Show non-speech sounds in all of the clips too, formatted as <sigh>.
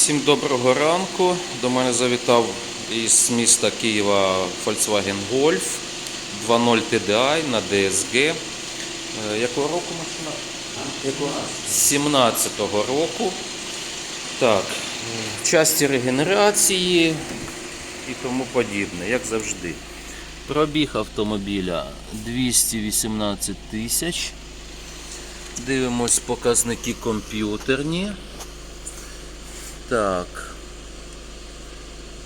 Всім доброго ранку. До мене завітав із міста Києва Volkswagen Golf 2.0 TDI на DSG. Е, Якого року машина? Якого? 17-го року. Так, часті регенерації і тому подібне, як завжди. Пробіг автомобіля 218 тисяч. Дивимось показники комп'ютерні. Так.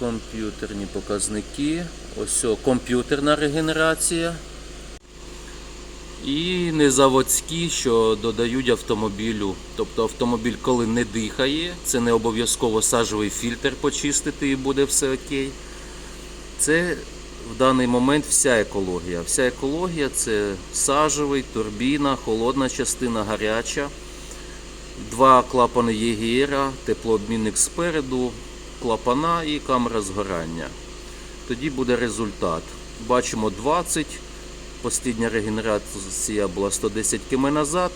Комп'ютерні показники. Ось о, комп'ютерна регенерація. І незаводські, що додають автомобілю. Тобто автомобіль, коли не дихає, це не обов'язково сажовий фільтр почистити і буде все окей. Це в даний момент вся екологія. Вся екологія це сажевий, турбіна, холодна частина, гаряча. Два клапани ЄГР, теплообмінник спереду, клапана і камера згорання. Тоді буде результат. Бачимо 20. Постійня регенерація була 110 км назад.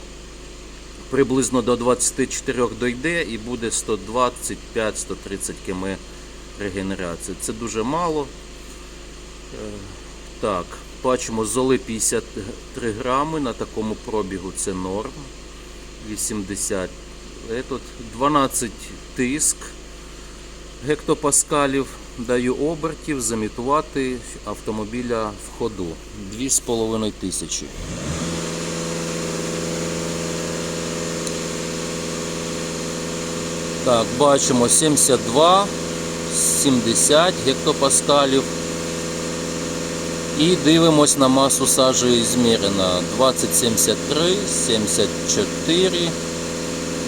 Приблизно до 24 дойде і буде 125-130 км регенерації. Це дуже мало. Е, Так, бачимо золи 53 грами на такому пробігу це норм. 80. Этот 12 тиск гектопаскалів. Даю обертів замітувати автомобіля в ходу. 2,5 тисячі. Так, бачимо 72, 70 гектопаскалів. І дивимось на масу сажі змірена 2073, 74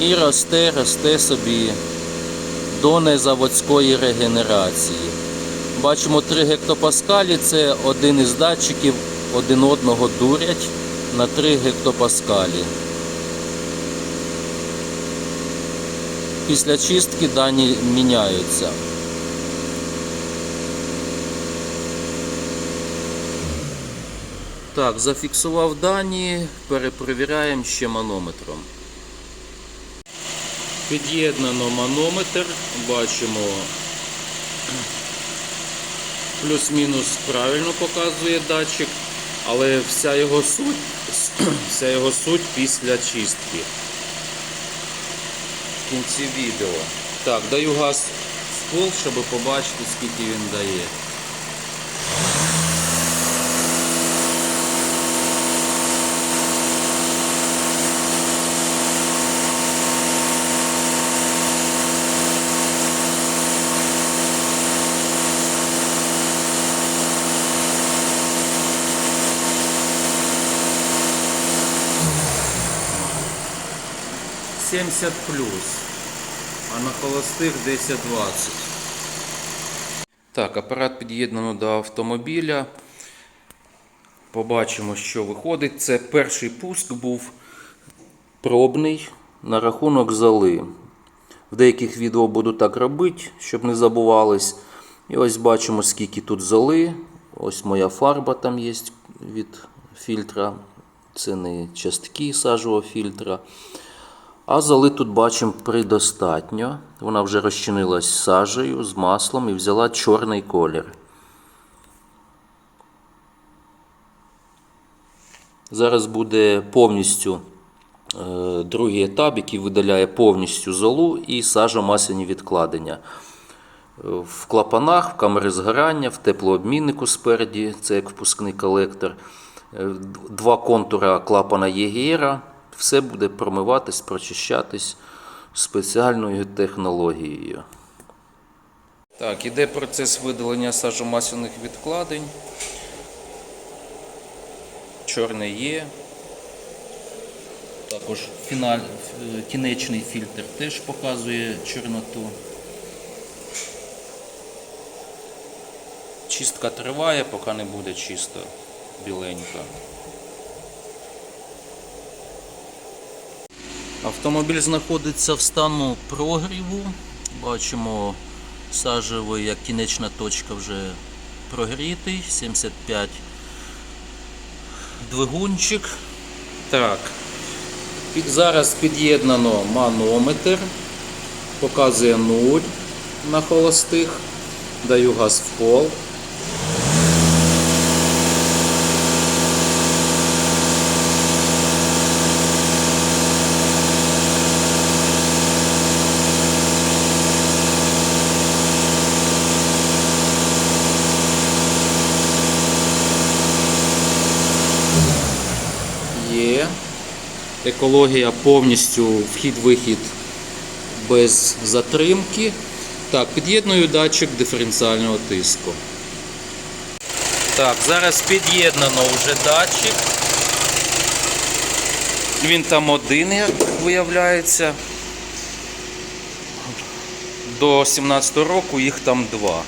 і росте, росте собі до незаводської регенерації. Бачимо 3 гектопаскалі, це один із датчиків один одного дурять на 3 гектопаскалі. Після чистки дані міняються. Так, зафіксував дані, перепровіряємо ще манометром. Під'єднано манометр, бачимо плюс-мінус правильно показує датчик, але вся його суть, <clears throat> вся його суть після чистки. В кінці відео. Так, даю газ в пол, щоб побачити, скільки він дає. – 70 плюс, а на холостих 10-20. Так, апарат під'єднано до автомобіля. Побачимо, що виходить. Це перший пуск був пробний на рахунок золи. В деяких відео буду так робити, щоб не забувались. І ось бачимо, скільки тут золи. Ось моя фарба там є від фільтра. Це не частки сажового фільтра. А золи тут бачимо предостатньо. Вона вже розчинилась сажею, з маслом і взяла чорний колір. Зараз буде повністю е, другий етап, який видаляє повністю золу і сажомасляні відкладення. В клапанах, в камері згорання, в теплообміннику спереді, це як впускний колектор, е, два контура клапана ЄГР. Все буде промиватись, прочищатись спеціальною технологією. Так, іде процес видалення сажомасляних відкладень. Чорне є. Також фіналь, е, кінечний фільтр теж показує чорноту. Чистка триває, поки не буде чисто біленько. Автомобіль знаходиться в стану прогріву. Бачимо сажевий, як кінечна точка вже прогрітий, 75 двигунчик. Так. Під, зараз під'єднано манометр. Показує 0 на холостих. Даю газ в пол. Є. Екологія повністю вхід-вихід без затримки. Так, під'єдную датчик диференціального тиску. Так, зараз під'єднано вже датчик. Він там один, як виявляється. До 17 року їх там два.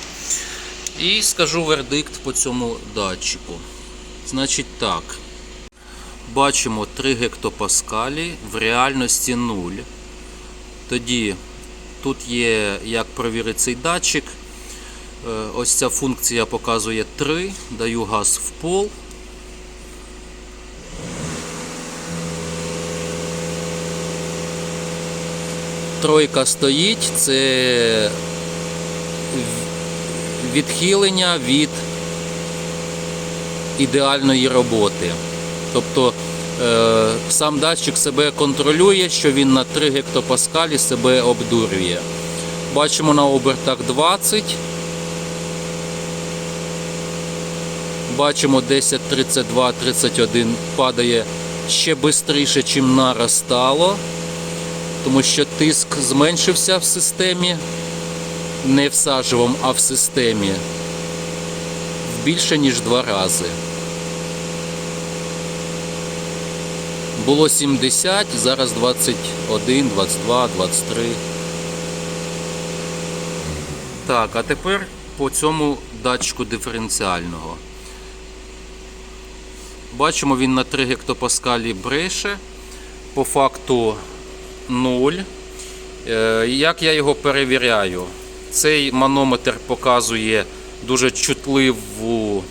І скажу вердикт по цьому датчику. Значить так. Бачимо 3 гектопаскалі, в реальності 0. Тоді тут є, як провірити цей датчик. Е, Ось ця функція показує 3, даю газ в пол. Тройка стоїть, це відхилення від ідеальної роботи. Тобто е, сам датчик себе контролює, що він на 3 гектопаскалі себе обдурює. Бачимо на обертах 20. Бачимо 10, 32, 31 падає ще швидше, чим наростало, тому що тиск зменшився в системі, не в сажевому, а в системі більше ніж два рази. Було 70, зараз 21, 22, 23. Так, а тепер по цьому датчику диференціального. Бачимо, він на 3 гектопаскалі бреше. По факту 0. Е, Як я його перевіряю? Цей манометр показує дуже чутливу.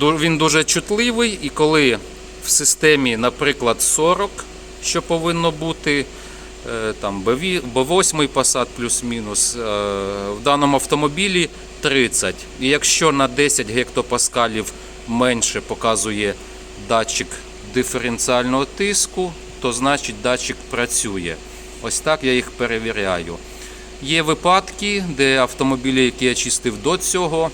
Він дуже чутливий, і коли в системі, наприклад, 40, що повинно бути, е, там B8 Passat плюс-мінус, е, в даному автомобілі 30. І якщо на 10 гектопаскалів менше показує датчик диференціального тиску, то значить датчик працює. Ось так я їх перевіряю. Є випадки, де автомобілі, які я чистив до цього,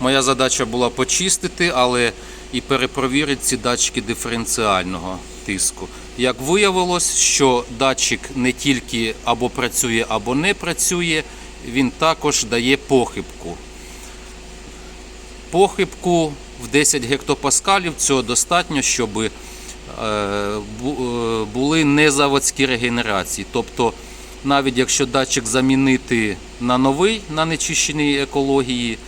моя задача була почистити, але і перепровірити ці датчики диференціального тиску. Як виявилось, що датчик не тільки або працює, або не працює, він також дає похибку. Похибку в 10 гектопаскалів цього достатньо, щоб е, е, були незаводські регенерації. Тобто, навіть якщо датчик замінити на новий, на нечищеній екології,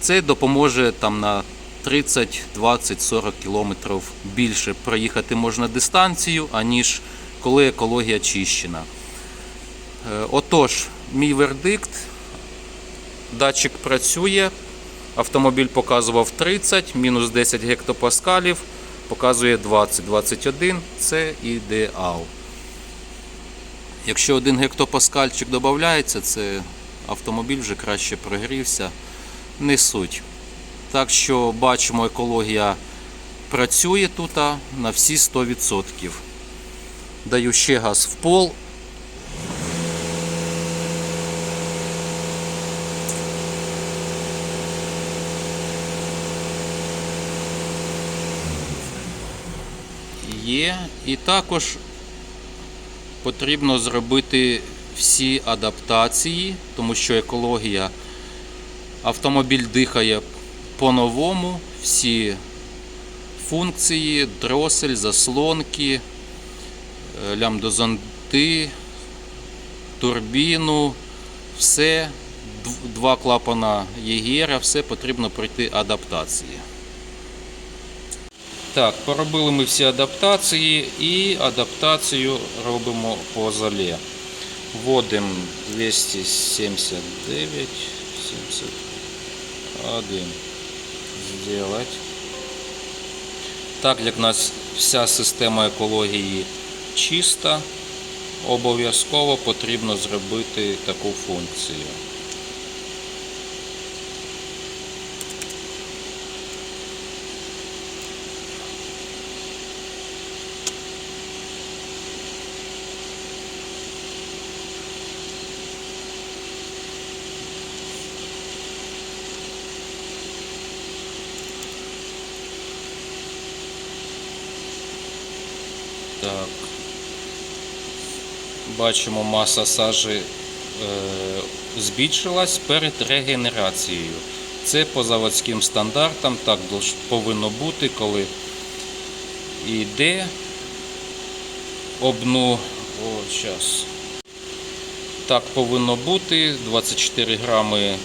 це допоможе там на 30, 20, 40 кілометрів більше проїхати можна дистанцію, аніж коли екологія чищена. Е, Отож, мій вердикт. Датчик працює. Автомобіль показував 30, мінус 10 гектопаскалів, показує 20-21. Це ідеал. Якщо один гектопаскальчик додається, це автомобіль вже краще прогрівся. Не суть. Так що бачимо, екологія працює тут на всі 100%. Даю ще газ в пол. Є. І також потрібно зробити всі адаптації, тому що екологія автомобіль дихає по-новому, всі функції, дросель, заслонки, е, лямдозонти, турбіну, все, два клапана ЄГР, все потрібно пройти адаптації. Так, поробили ми всі адаптації і адаптацію робимо по золі. Вводимо 279, 71. Сделать. Так як у нас вся система екології чиста, обов'язково потрібно зробити таку функцію. Так. Бачимо, маса сажі е, збільшилась перед регенерацією. Це по заводським стандартам, так повинно бути, коли йде обну. О, час. Так повинно бути. 24 грами е,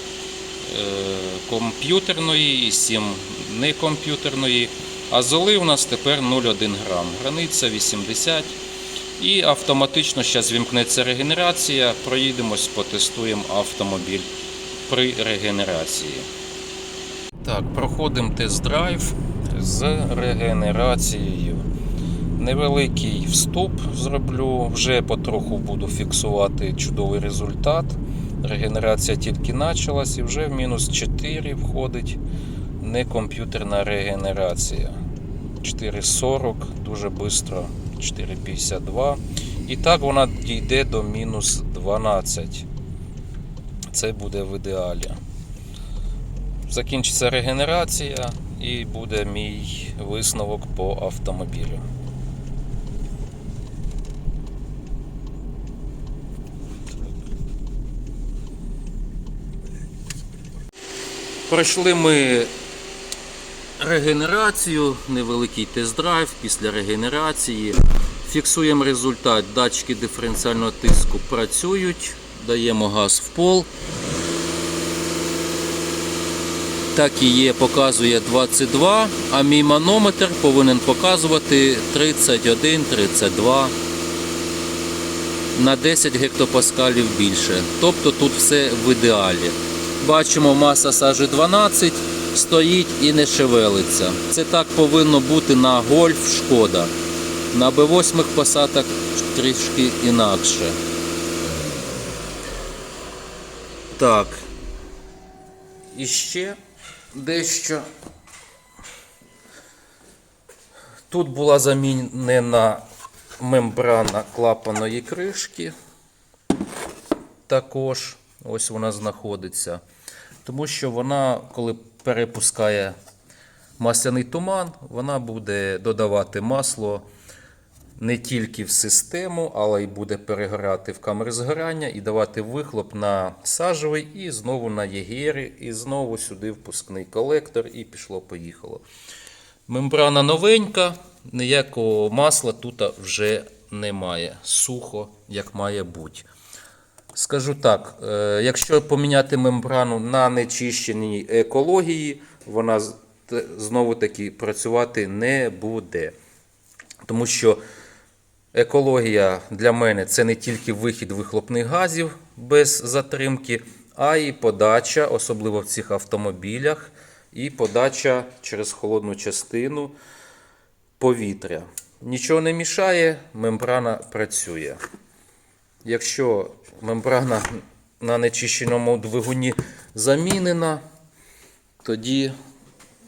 комп'ютерної і 7 некомп'ютерної. А золи у нас тепер 0,1 грам. Границя 80. І автоматично зараз вімкнеться регенерація. Проїдемось, потестуємо автомобіль при регенерації. Так, проходимо тест-драйв з регенерацією. Невеликий вступ зроблю, вже потроху буду фіксувати чудовий результат. Регенерація тільки почалась і вже в мінус 4 входить некомп'ютерна регенерація. 4,40, дуже швидко 4,52. І так вона дійде до мінус 12. Це буде в ідеалі. Закінчиться регенерація і буде мій висновок по автомобілю. Пройшли ми регенерацію, невеликий тест-драйв після регенерації. Фіксуємо результат. Датчики диференціального тиску працюють. Даємо газ в пол. Так і є, показує 22, а мій манометр повинен показувати 31-32 на 10 гектопаскалів більше. Тобто тут все в ідеалі. Бачимо, маса сажі 12, стоїть і не шевелиться. Це так повинно бути на гольф шкода. На Б8 посадах трішки інакше. Так. І ще дещо. Тут була замінена мембрана клапаної кришки. Також ось вона знаходиться. Тому що вона, коли перепускає масляний туман, вона буде додавати масло не тільки в систему, але й буде перегорати в камери згорання і давати вихлоп на сажевий, і знову на єгері, і знову сюди впускний колектор, і пішло-поїхало. Мембрана новенька, ніякого масла тут вже немає. Сухо, як має бути. Скажу так, е, якщо поміняти мембрану на нечищеній екології, вона знову таки працювати не буде. Тому що екологія для мене це не тільки вихід вихлопних газів без затримки, а й подача, особливо в цих автомобілях, і подача через холодну частину повітря. Нічого не мішає, мембрана працює. Якщо мембрана на нечищеному двигуні замінена, тоді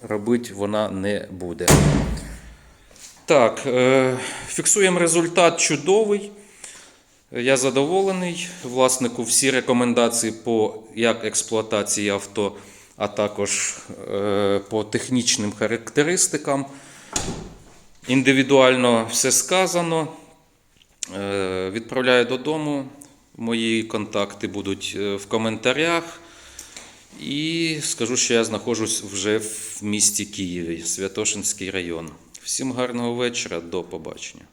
робити вона не буде. Так, е, фіксуємо результат чудовий. Я задоволений. Власнику всі рекомендації по як експлуатації авто, а також е, по технічним характеристикам. Індивідуально все сказано. Е, Відправляю додому. Мої контакти будуть е, в коментарях. І скажу, що я знаходжусь вже в місті Києві, Святошинський район. Всім гарного вечора, до побачення.